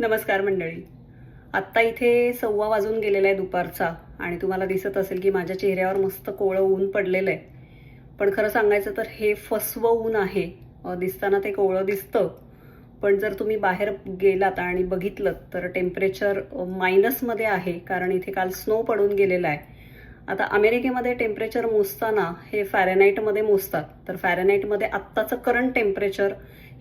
नमस्कार मंडळी. आत्ता इथे सव्वा वाजून गेलेला आहे दुपारचा आणि तुम्हाला दिसत असेल की माझ्या चेहऱ्यावर मस्त कोवळं ऊन पडलेलं आहे. पण खरं सांगायचं तर हे फसवं ऊन आहे. दिसताना ते कोवळं दिसतं. पण जर तुम्ही बाहेर गेलात आणि बघितलं तर टेम्परेचर मायनसमध्ये आहे. कारण इथे काल स्नो पडून गेलेला आहे. आता अमेरिकेमध्ये टेम्परेचर मोजताना हे फॅरेनाईटमध्ये मोजतात. तर फॅरेनाईटमध्ये आत्ताचं करंट टेम्परेचर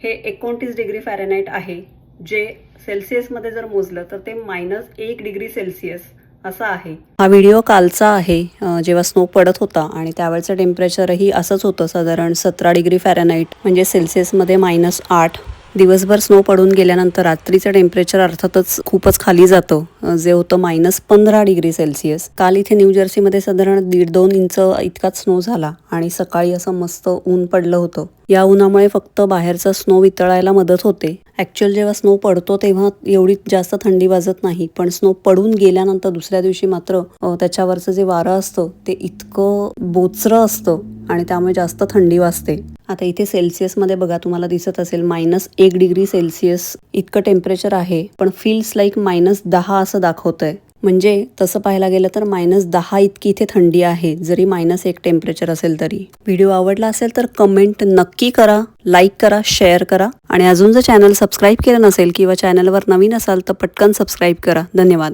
हे एकोणतीस डिग्री फॅरेनाईट आहे. जे सेल्सिअसमध्ये जर मोजलं तर ते मायनस एक डिग्री सेल्सिअस असा आहे. हा व्हिडिओ कालचा आहे. जेव्हा स्नो पडत होता आणि त्यावेळचं टेम्परेचरही असंच होतं साधारण सतरा डिग्री फॅरनाईट म्हणजे सेल्सिअसमध्ये मायनस आठ. दिवसभर स्नो पडून गेल्यानंतर रात्रीचं टेम्परेचर अर्थातच खूपच खाली जातं. जे होतं मायनस पंधरा डिग्री सेल्सिअस. काल इथे न्यू जर्सीमध्ये साधारण दीड दोन इंच इतकाच स्नो झाला आणि सकाळी असं मस्त ऊन पडलं होतं. या उन्हामुळे फक्त बाहेरचा स्नो वितळायला मदत होते. ॲक्च्युअल जेव्हा स्नो पडतो तेव्हा एवढी जास्त थंडी वाजत नाही पण स्नो पडून गेल्यानंतर दुसऱ्या दिवशी मात्र त्याच्यावरचं जे वारं असतं ते इतकं बोचरं असतं. आणि त्यामुळे जास्त थंडी वाजते. आता इथे सेल्सिअसमध्ये बघा तुम्हाला दिसत असेल मायनस एक डिग्री सेल्सिअस इतकं टेम्परेचर आहे पण फील्स लाईक मायनस दहा असं दाखवतंय. म्हणजे तसं पाहायला गेलं तर मायनस दहा इतकी इथे थंडी आहे जरी मायनस एक टेम्परेचर असेल तरी. व्हिडिओ आवडला असेल तर कमेंट नक्की करा लाईक करा शेअर करा. आणि अजून जर चॅनल सबस्क्राईब केलं नसेल किंवा चॅनलवर नवीन असाल तर पटकन सबस्क्राईब करा. धन्यवाद.